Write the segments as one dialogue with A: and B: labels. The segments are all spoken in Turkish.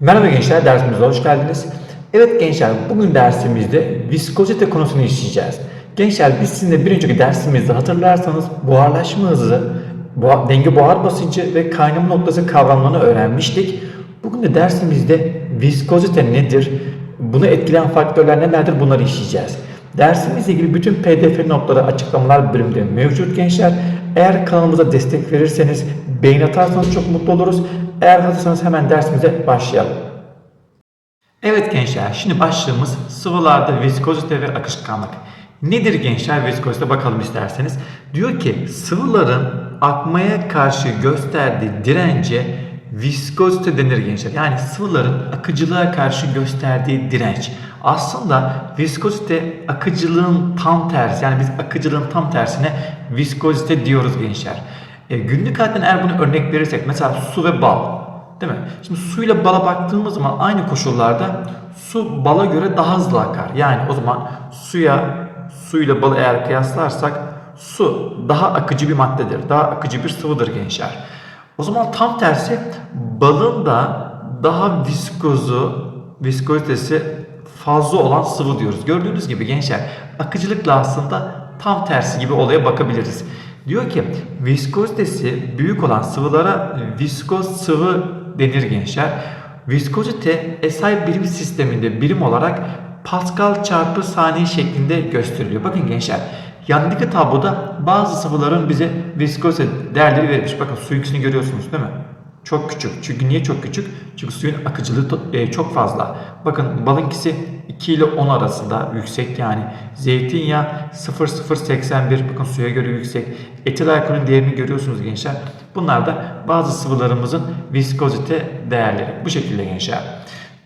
A: Merhaba gençler, dersimize hoş geldiniz. Evet gençler, bugün dersimizde viskozite konusunu işleyeceğiz. Gençler biz sizinle bir önceki dersimizde hatırlarsanız buharlaşma hızı, buhar, denge buhar basıncı ve kaynama noktası kavramlarını öğrenmiştik. Bugün de dersimizde viskozite nedir, bunu etkileyen faktörler nelerdir bunları işleyeceğiz. Dersimizle ilgili bütün pdf notları açıklamalar bölümünde mevcut gençler. Eğer kanalımıza destek verirseniz, beğeni atarsanız çok mutlu oluruz. Eğer hazırsanız hemen dersimize başlayalım. Evet gençler, şimdi başlığımız sıvılarda viskozite ve akışkanlık. Nedir gençler viskozite bakalım isterseniz. Diyor ki sıvıların akmaya karşı gösterdiği dirence viskozite denir gençler. Yani sıvıların akıcılığa karşı gösterdiği direnç. Aslında viskozite akıcılığın tam tersi. Yani biz akıcılığın tam tersine viskozite diyoruz gençler. E, günlük hayattan eğer bunu örnek verirsek mesela su ve bal değil mi? Şimdi suyla bala baktığımız zaman aynı koşullarda su bala göre daha hızlı akar. Yani o zaman suya suyla balı eğer kıyaslarsak su daha akıcı bir maddedir. Daha akıcı bir sıvıdır gençler. O zaman tam tersi balın da daha viskozu, viskozitesi fazla olan sıvı diyoruz. Gördüğünüz gibi gençler akıcılıkla aslında tam tersi gibi olaya bakabiliriz. Diyor ki viskozitesi büyük olan sıvılara viskoz sıvı denir gençler. Viskozite SI birim sisteminde birim olarak Pascal çarpı saniye şeklinde gösteriliyor. Bakın gençler yandaki tabloda bazı sıvıların bize viskozite değerleri verilmiş. Bakın su ikisini görüyorsunuz değil mi? Çok küçük. Çünkü niye çok küçük? Çünkü suyun akıcılığı e, çok fazla. Bakın balınkisi 2 ile 10 arasında yüksek yani. Zeytinyağı 0,081 bakın suya göre yüksek. Etil alkolün değerini görüyorsunuz gençler. Bunlar da bazı sıvılarımızın viskozite değerleri. Bu şekilde gençler.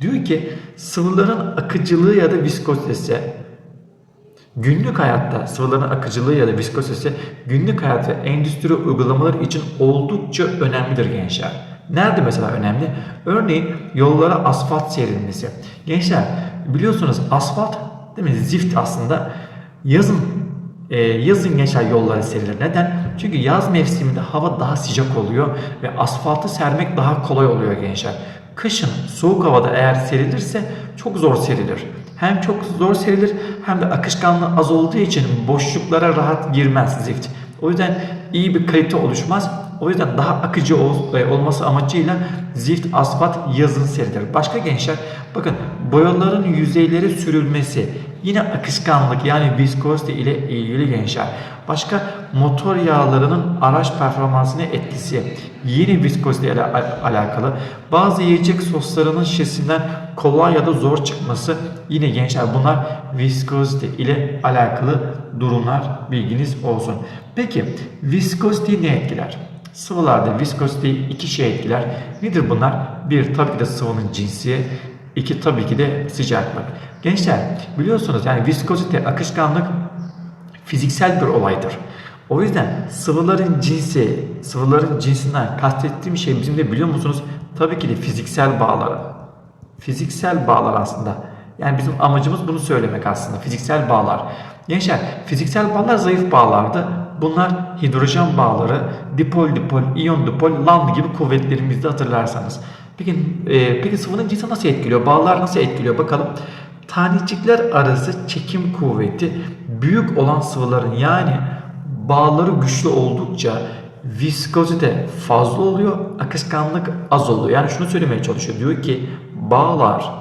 A: Diyor ki sıvıların akıcılığı ya da viskozitesi Günlük hayatta sıvıların akıcılığı ya da viskozitesi günlük hayat ve endüstri uygulamaları için oldukça önemlidir gençler. Nerede mesela önemli? Örneğin yollara asfalt serilmesi. Gençler biliyorsunuz asfalt değil mi? Zift aslında yazın e, yazın gençler yollara serilir. Neden? Çünkü yaz mevsiminde hava daha sıcak oluyor ve asfaltı sermek daha kolay oluyor gençler. Kışın soğuk havada eğer serilirse çok zor serilir. Hem çok zor serilir hem de akışkanlığı az olduğu için boşluklara rahat girmez zift. O yüzden iyi bir kalite oluşmaz. O yüzden daha akıcı e, olması amacıyla zift asfalt yazın serilir. Başka gençler bakın boyaların yüzeyleri sürülmesi yine akışkanlık yani viskozite ile ilgili gençler. Başka motor yağlarının araç performansına etkisi yine viskozite ile al- alakalı. Bazı yiyecek soslarının şişesinden kolay ya da zor çıkması yine gençler bunlar viskozite ile alakalı durumlar bilginiz olsun. Peki viskoziteyi ne etkiler? Sıvılarda viskoziteyi iki şey etkiler. Nedir bunlar? Bir tabii ki de sıvının cinsi, iki tabii ki de sıcaklık. Gençler biliyorsunuz yani viskozite, akışkanlık fiziksel bir olaydır. O yüzden sıvıların cinsi, sıvıların cinsinden kastettiğim şey bizim de biliyor musunuz? Tabii ki de fiziksel bağları. Fiziksel bağlar aslında. Yani bizim amacımız bunu söylemek aslında. Fiziksel bağlar. Gençler fiziksel bağlar zayıf bağlardı. Bunlar hidrojen bağları, dipol dipol, iyon dipol, lambda gibi kuvvetlerimizde hatırlarsanız. Peki, e, peki sıvının cinsi nasıl etkiliyor? Bağlar nasıl etkiliyor? Bakalım. Tanecikler arası çekim kuvveti büyük olan sıvıların yani bağları güçlü oldukça viskozite fazla oluyor, akışkanlık az oluyor. Yani şunu söylemeye çalışıyor. Diyor ki bağlar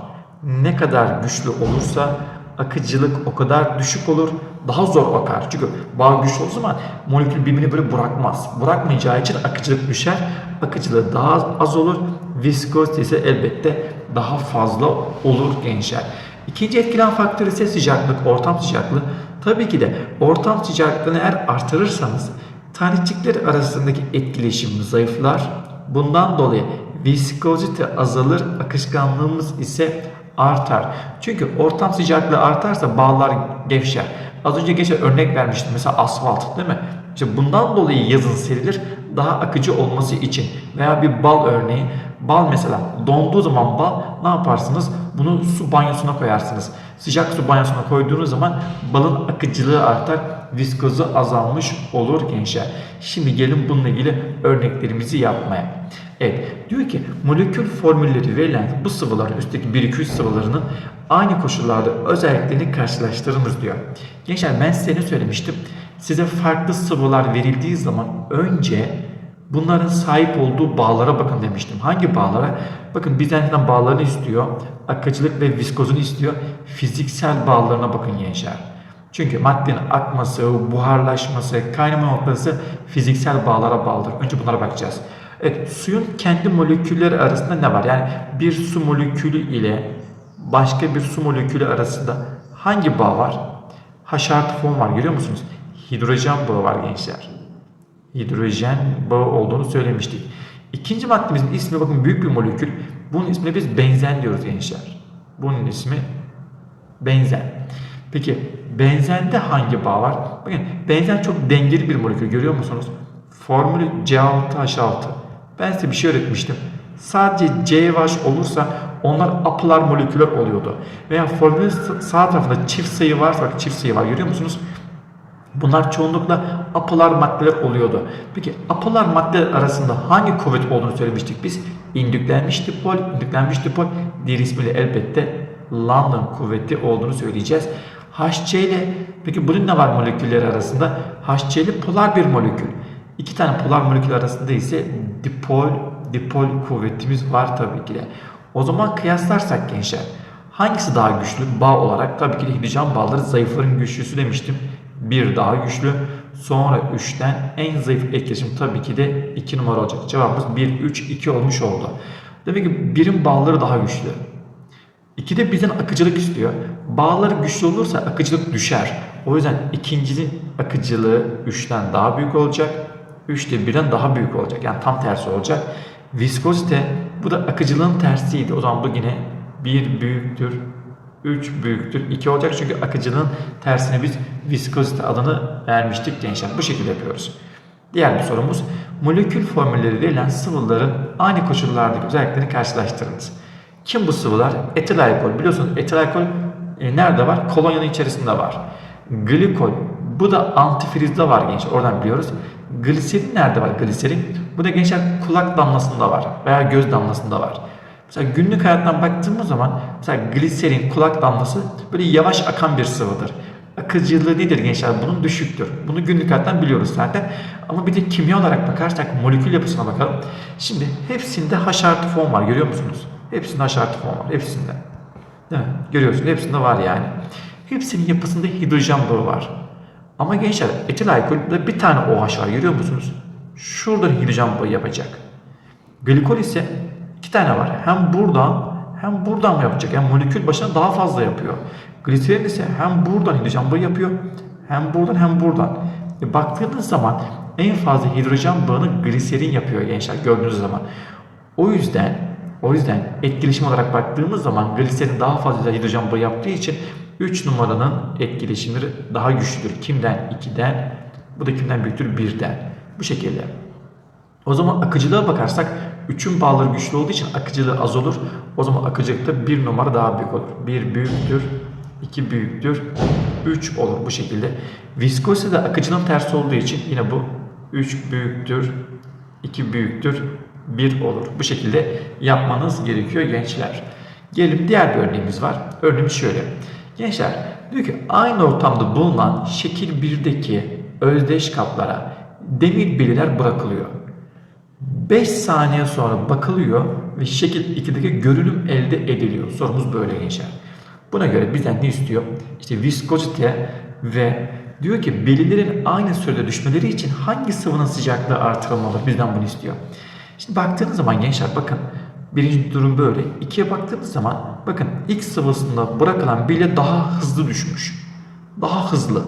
A: ne kadar güçlü olursa akıcılık o kadar düşük olur, daha zor akar. Çünkü bağ güçlü olduğu zaman molekül birbirini böyle bırakmaz. Bırakmayacağı için akıcılık düşer, akıcılığı daha az olur, viskozite ise elbette daha fazla olur gençler. İkinci etkilen faktör ise sıcaklık, ortam sıcaklığı. Tabii ki de ortam sıcaklığını eğer artırırsanız tanecikler arasındaki etkileşim zayıflar. Bundan dolayı viskozite azalır, akışkanlığımız ise artar. Çünkü ortam sıcaklığı artarsa bağlar gevşer. Az önce geçen örnek vermiştim mesela asfalt değil mi? İşte bundan dolayı yazın serilir daha akıcı olması için veya bir bal örneği bal mesela donduğu zaman bal ne yaparsınız? Bunu su banyosuna koyarsınız. Sıcak su banyosuna koyduğunuz zaman balın akıcılığı artar, viskozu azalmış olur gençler. Şimdi gelin bununla ilgili örneklerimizi yapmaya. Evet, diyor ki molekül formülleri verilen bu sıvıların üstteki 1-2-3 sıvılarının aynı koşullarda özelliklerini karşılaştırınız diyor. Gençler ben size ne söylemiştim? Size farklı sıvılar verildiği zaman önce bunların sahip olduğu bağlara bakın demiştim. Hangi bağlara? Bakın bizden bağlarını istiyor. Akıcılık ve viskozunu istiyor. Fiziksel bağlarına bakın gençler. Çünkü maddenin akması, buharlaşması, kaynama noktası fiziksel bağlara bağlıdır. Önce bunlara bakacağız. Evet, suyun kendi molekülleri arasında ne var? Yani bir su molekülü ile başka bir su molekülü arasında hangi bağ var? H artı form var görüyor musunuz? Hidrojen bağı var gençler. Hidrojen bağı olduğunu söylemiştik. İkinci maddemizin ismi bakın büyük bir molekül. Bunun ismine biz benzen diyoruz gençler. Bunun ismi benzen. Peki benzende hangi bağ var? Bakın benzen çok dengeli bir molekül görüyor musunuz? Formülü C6H6. Ben size bir şey öğretmiştim. Sadece CH olursa onlar apolar moleküler oluyordu. Veya formülün sağ tarafında çift sayı varsa bak çift sayı var görüyor musunuz? Bunlar çoğunlukla apolar maddeler oluyordu. Peki apolar maddeler arasında hangi kuvvet olduğunu söylemiştik biz? İndüklenmiş dipol, indüklenmiş dipol diğer ismiyle elbette London kuvveti olduğunu söyleyeceğiz. HC ile peki bunun ne var molekülleri arasında? HC ile polar bir molekül. İki tane polar molekül arasında ise dipol dipol kuvvetimiz var tabii ki de. O zaman kıyaslarsak gençler hangisi daha güçlü bağ olarak? Tabii ki de hidrojen bağları zayıfların güçlüsü demiştim. Bir daha güçlü. Sonra 3'ten en zayıf etkileşim tabii ki de 2 numara olacak. Cevabımız 1, 3, 2 olmuş oldu. Demek ki birin bağları daha güçlü. 2 de bizden akıcılık istiyor. Bağları güçlü olursa akıcılık düşer. O yüzden ikincinin akıcılığı 3'ten daha büyük olacak. 3 de 1'den daha büyük olacak. Yani tam tersi olacak. Viskozite bu da akıcılığın tersiydi. O zaman bu yine 1 büyüktür 3 büyüktür 2 olacak çünkü akıcılığın tersine biz viskozite adını vermiştik gençler. Bu şekilde yapıyoruz. Diğer bir sorumuz molekül formülleri verilen sıvıların aynı koşullardaki özelliklerini karşılaştırınız. Kim bu sıvılar? Etil alkol. Biliyorsunuz etil alkol e, nerede var? Kolonyanın içerisinde var. Glikol. Bu da antifrizde var gençler. Oradan biliyoruz. Gliserin nerede var gliserin? Bu da gençler kulak damlasında var veya göz damlasında var. Mesela günlük hayattan baktığımız zaman mesela gliserin, kulak damlası böyle yavaş akan bir sıvıdır. Akıcılığı nedir gençler? Bunun düşüktür. Bunu günlük hayattan biliyoruz zaten. Ama bir de kimya olarak bakarsak molekül yapısına bakalım. Şimdi hepsinde H artı form var görüyor musunuz? Hepsinde H artı form var. Hepsinde. Değil mi? Görüyorsunuz hepsinde var yani. Hepsinin yapısında hidrojen bağı var. Ama gençler etil alkolde bir tane OH var görüyor musunuz? Şuradan hidrojen bağı yapacak. Glikol ise iki tane var. Hem buradan hem buradan mı yapacak? Yani molekül başına daha fazla yapıyor. Gliserin ise hem buradan hidrojen bağı yapıyor hem buradan hem buradan. E baktığınız zaman en fazla hidrojen bağını gliserin yapıyor gençler gördüğünüz zaman. O yüzden o yüzden etkileşim olarak baktığımız zaman gliserin daha fazla hidrojen bağı yaptığı için 3 numaranın etkileşimleri daha güçlüdür. Kimden? 2'den. Bu da kimden büyüktür? 1'den. Bu şekilde. O zaman akıcılığa bakarsak 3'ün bağları güçlü olduğu için akıcılığı az olur. O zaman akıcılıkta 1 numara daha büyük olur. 1 büyüktür, 2 büyüktür, 3 olur bu şekilde. Viskozite de akıcılığın tersi olduğu için yine bu 3 büyüktür, 2 büyüktür, 1 olur. Bu şekilde yapmanız gerekiyor gençler. Gelelim diğer bir örneğimiz var. Örneğimiz şöyle. Gençler diyor ki aynı ortamda bulunan şekil 1'deki özdeş kaplara demir bilyeler bırakılıyor. 5 saniye sonra bakılıyor ve şekil 2'deki görünüm elde ediliyor. Sorumuz böyle gençler. Buna göre bizden ne istiyor? İşte viskozite ve diyor ki belirlerin aynı sürede düşmeleri için hangi sıvının sıcaklığı artırılmalı? Bizden bunu istiyor. Şimdi baktığınız zaman gençler bakın birinci durum böyle. İkiye baktığımız zaman bakın X sıvısında bırakılan bilye daha hızlı düşmüş. Daha hızlı.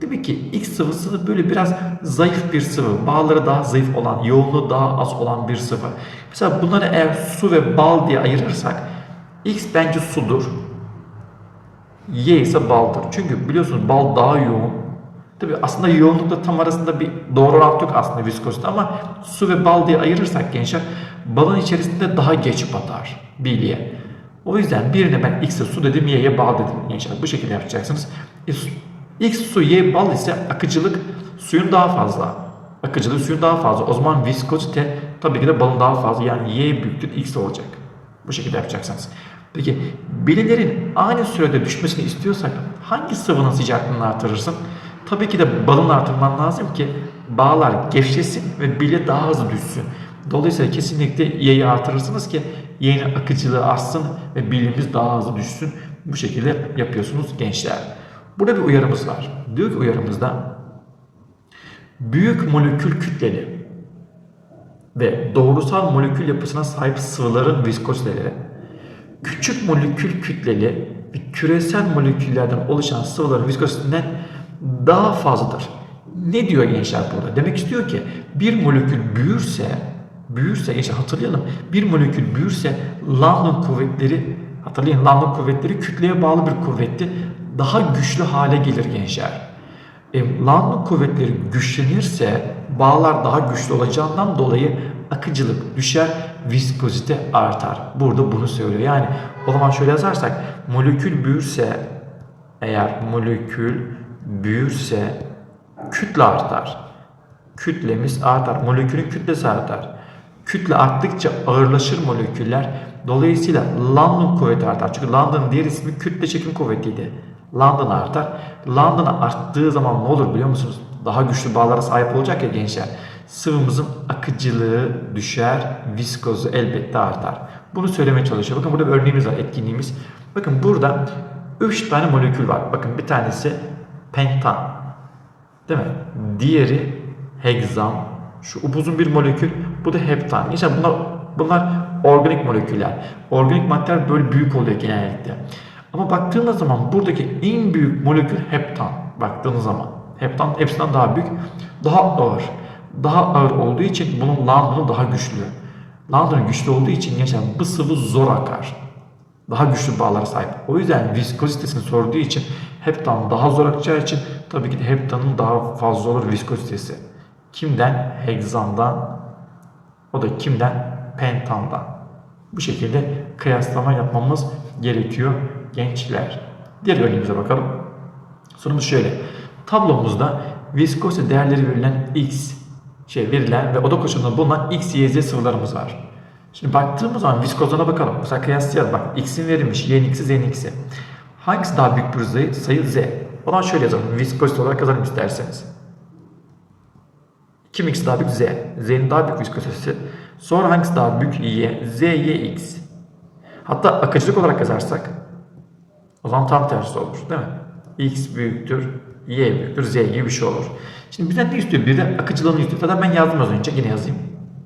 A: Demek ki X sıvısı da böyle biraz zayıf bir sıvı. Bağları daha zayıf olan, yoğunluğu daha az olan bir sıvı. Mesela bunları eğer su ve bal diye ayırırsak X bence sudur. Y ise baldır. Çünkü biliyorsunuz bal daha yoğun, Tabi aslında yoğunlukla tam arasında bir doğru orantı yok aslında viskozite ama su ve bal diye ayırırsak gençler balın içerisinde daha geç batar bilye. O yüzden birine ben X'e su dedim, Y'ye bal dedim gençler. Bu şekilde yapacaksınız. E, X su, Y bal ise akıcılık suyun daha fazla. Akıcılık suyun daha fazla. O zaman viskozite tabii ki de balın daha fazla. Yani Y büyüktür X olacak. Bu şekilde yapacaksınız. Peki bilyelerin aynı sürede düşmesini istiyorsak hangi sıvının sıcaklığını artırırsın? Tabii ki de balını artırman lazım ki bağlar gevşesin ve bilye daha hızlı düşsün. Dolayısıyla kesinlikle Y'yi artırırsınız ki Y'nin akıcılığı artsın ve bilyemiz daha hızlı düşsün. Bu şekilde yapıyorsunuz gençler. Burada bir uyarımız var. Diyor ki uyarımızda büyük molekül kütleli ve doğrusal molekül yapısına sahip sıvıların viskoziteleri küçük molekül kütleli ve küresel moleküllerden oluşan sıvıların viskozitesinden daha fazladır. Ne diyor gençler burada? Demek istiyor ki bir molekül büyürse, büyürse gençler hatırlayalım. Bir molekül büyürse London kuvvetleri, hatırlayın London kuvvetleri kütleye bağlı bir kuvvetti. Daha güçlü hale gelir gençler. E, London kuvvetleri güçlenirse bağlar daha güçlü olacağından dolayı akıcılık düşer, viskozite artar. Burada bunu söylüyor. Yani o zaman şöyle yazarsak molekül büyürse eğer molekül büyürse kütle artar. Kütlemiz artar. Molekülün kütlesi artar. Kütle arttıkça ağırlaşır moleküller. Dolayısıyla London kuvveti artar. Çünkü London'ın diğer ismi kütle çekim kuvvetiydi. London artar. London arttığı zaman ne olur biliyor musunuz? Daha güçlü bağlara sahip olacak ya gençler. Sıvımızın akıcılığı düşer, viskozu elbette artar. Bunu söylemeye çalışıyor. Bakın burada bir örneğimiz var, etkinliğimiz. Bakın burada 3 tane molekül var. Bakın bir tanesi pentan. Değil mi? Diğeri hegzan. Şu upuzun bir molekül. Bu da heptan. İşte bunlar, bunlar organik moleküller. Organik maddeler böyle büyük oluyor genellikle. Ama baktığınız zaman buradaki en büyük molekül heptan. Baktığınız zaman. Heptan hepsinden daha büyük. Daha ağır. Daha ağır olduğu için bunun London'u daha güçlü. London güçlü olduğu için gençler bu sıvı zor akar. Daha güçlü bağlara sahip. O yüzden viskozitesini sorduğu için heptan daha zor akacağı için tabii ki de heptanın daha fazla olur viskozitesi. Kimden? Hegzandan. O da kimden? Pentandan. Bu şekilde kıyaslama yapmamız gerekiyor gençler. Diğer örneğimize bakalım. Sorumuz şöyle. Tablomuzda viskozite değerleri verilen X şey verilen ve oda koşulunda bulunan X, Y, Z sıvılarımız var. Şimdi baktığımız zaman viskozuna bakalım. Mesela kıyaslayalım. Bak X'in verilmiş. Y'nin X'i, Z'nin X'i. Hangisi daha büyük bir sayı Z. O zaman şöyle yazalım. Viskozite olarak yazalım isterseniz. Kim X daha büyük? Z. Z'nin daha büyük viskozitesi. Sonra hangisi daha büyük? Y. Z, Y, X. Hatta akıcılık olarak yazarsak o zaman tam tersi olur değil mi? X büyüktür, Y büyüktür, Z gibi bir şey olur. Şimdi bizden ne istiyor? Bir de akıcılığını istiyor. Zaten ben yazdım az önce. Yine yazayım.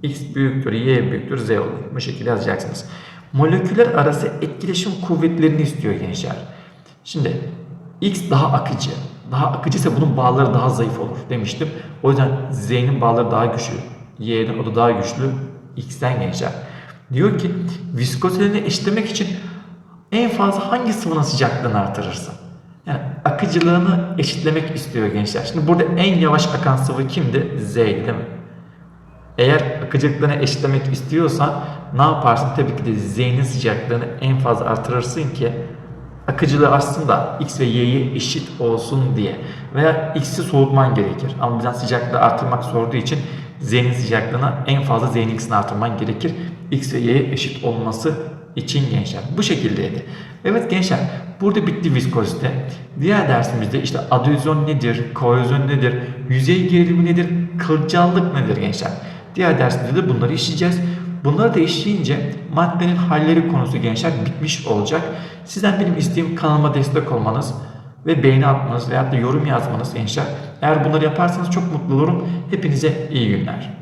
A: X büyüktür, Y büyüktür, Z olur. Bu şekilde yazacaksınız. Moleküller arası etkileşim kuvvetlerini istiyor gençler. Şimdi X daha akıcı. Daha akıcı ise bunun bağları daha zayıf olur demiştim. O yüzden Z'nin bağları daha güçlü. Y'nin o da daha güçlü. X'ten gençler. Diyor ki viskozitelerini eşitlemek için en fazla hangi sıvının sıcaklığını artırırsın? Yani akıcılığını eşitlemek istiyor gençler. Şimdi burada en yavaş akan sıvı kimdi? Z'ydi değil mi? Eğer akıcılıklarını eşitlemek istiyorsan ne yaparsın? Tabii ki de Z'nin sıcaklığını en fazla artırırsın ki akıcılığı artsın da X ve Y'yi eşit olsun diye. Veya X'i soğutman gerekir. Ama bizden sıcaklığı artırmak sorduğu için Z'nin sıcaklığına en fazla Z'nin X'ini artırman gerekir. X ve Y'ye eşit olması için gençler. Bu şekildeydi. Evet gençler burada bitti viskozite. Diğer dersimizde işte adezyon nedir, kohezyon nedir, yüzey gerilimi nedir, kılcallık nedir gençler. Diğer dersimizde de bunları işleyeceğiz. Bunları da işleyince maddenin halleri konusu gençler bitmiş olacak. Sizden benim isteğim kanalıma destek olmanız ve beğeni atmanız veyahut da yorum yazmanız gençler. Eğer bunları yaparsanız çok mutlu olurum. Hepinize iyi günler.